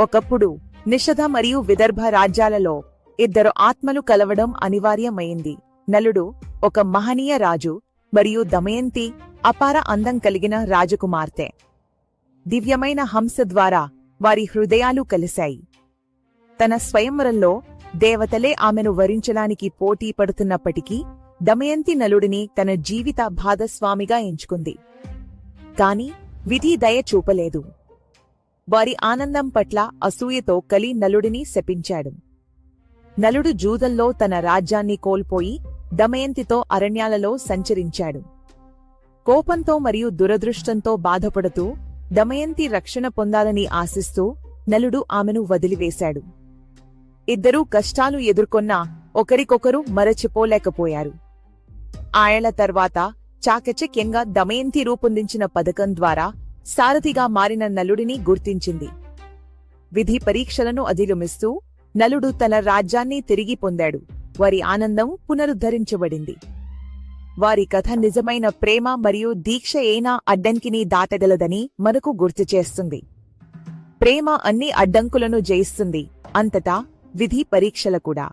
ఒకప్పుడు నిషధ మరియు విదర్భ రాజ్యాలలో ఇద్దరు ఆత్మలు కలవడం అనివార్యమైంది. నలుడు ఒక మహనీయ రాజు మరియు దమయంతి అపార అందం కలిగిన రాజకుమార్తె. దివ్యమైన హంస ద్వారా వారి హృదయాలు కలిశాయి. తన స్వయంవరంలో దేవతలే ఆమెను వరించడానికి పోటీ పడుతున్నప్పటికీ దమయంతి నలుడిని తన జీవిత భాగస్వామిగా ఎంచుకుంది. కాని విధి దయ చూపలేదు. వారి ఆనందం పట్ల అసూయతో కలి నలుడిని శపించాడు. నలుడు జూదల్లో తన రాజ్యాన్ని కోల్పోయి దమయంతితో అరణ్యాలలో సంచరించాడు. కోపంతో మరియు దురదృష్టంతో బాధపడుతూ దమయంతి రక్షణ పొందాలని ఆశిస్తూ నలుడు ఆమెను వదిలివేశాడు. ఇద్దరూ కష్టాలు ఎదుర్కొన్నా ఒకరికొకరు మరచిపోలేకపోయారు. ఆయన తర్వాత చాకచక్యంగా దమయంతి రూపొందించిన పథకం ద్వారా సారథిగా మారిన నలుడిని గుర్తించింది. విధి పరీక్షలను అధిగమిస్తూ నలుడు తన రాజ్యాన్ని తిరిగి పొందాడు. వారి ఆనందం పునరుద్ధరించబడింది. వారి కథ నిజమైన ప్రేమ మరియు దీక్ష ఏనా అడ్డంకిని దాటగలదని మనకు గుర్తు చేస్తుంది. ప్రేమ అన్ని అడ్డంకులను జయిస్తుంది. అంతటా విధి పరీక్షల కూడా.